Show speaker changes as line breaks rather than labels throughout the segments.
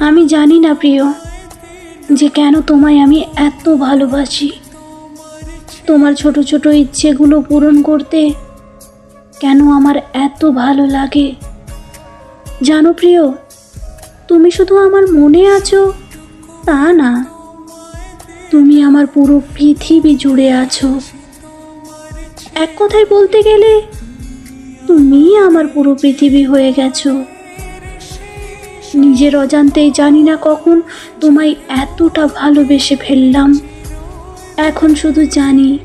আমি জানি না প্রিয় যে কেন তোমায় আমি এত ভালোবাসি। তোমার ছোট ছোট ইচ্ছেগুলো পূরণ করতে কেন আমার এত ভালো লাগে? জানো প্রিয়, তুমি শুধু আমার মনে আছো, তা না। তুমি আমার পুরো পৃথিবী জুড়ে আছো। এক কথায় বলতে গেলে তুমি আমার পুরো পৃথিবী হয়ে গেছো। নিজের অজান্তেই জানি না কখন তোমায় এতটা ভালোবেসে ফেললাম। এখন শুধু জানি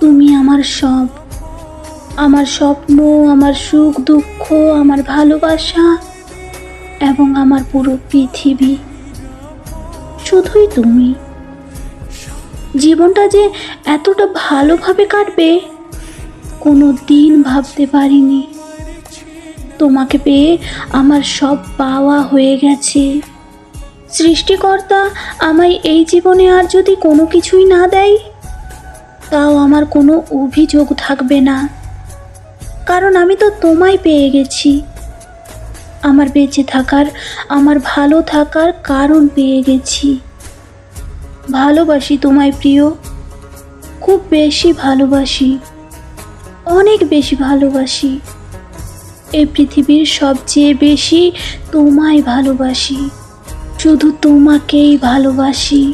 তুমি আমার সব, আমার স্বপ্ন, আমার সুখ, দুঃখ, আমার ভালোবাসা এবং আমার পুরো পৃথিবী। শুধুই তুমি। জীবনটা যে এতটা ভালোভাবে কাটবে কোনো দিন ভাবতে পারিনি। তোমাকে পেয়ে আমার সব পাওয়া হয়ে গেছে। সৃষ্টিকর্তা আমায় এই জীবনে আর যদি কোনো কিছুই না দেয়, তাও আমার কোনো অভিযোগ থাকবে না। কারণ আমি তো তোমায় পেয়ে গেছি। আমার বেঁচে থাকার, আমার ভালো থাকার কারণ পেয়ে গেছি। ভালোবাসি তোমায় প্রিয়, খুব বেশি ভালোবাসি, অনেক বেশি ভালোবাসি। এই পৃথিবীর সবচেয়ে বেশি তোমায় ভালোবাসি। শুধু তোমাকেই ভালোবাসি।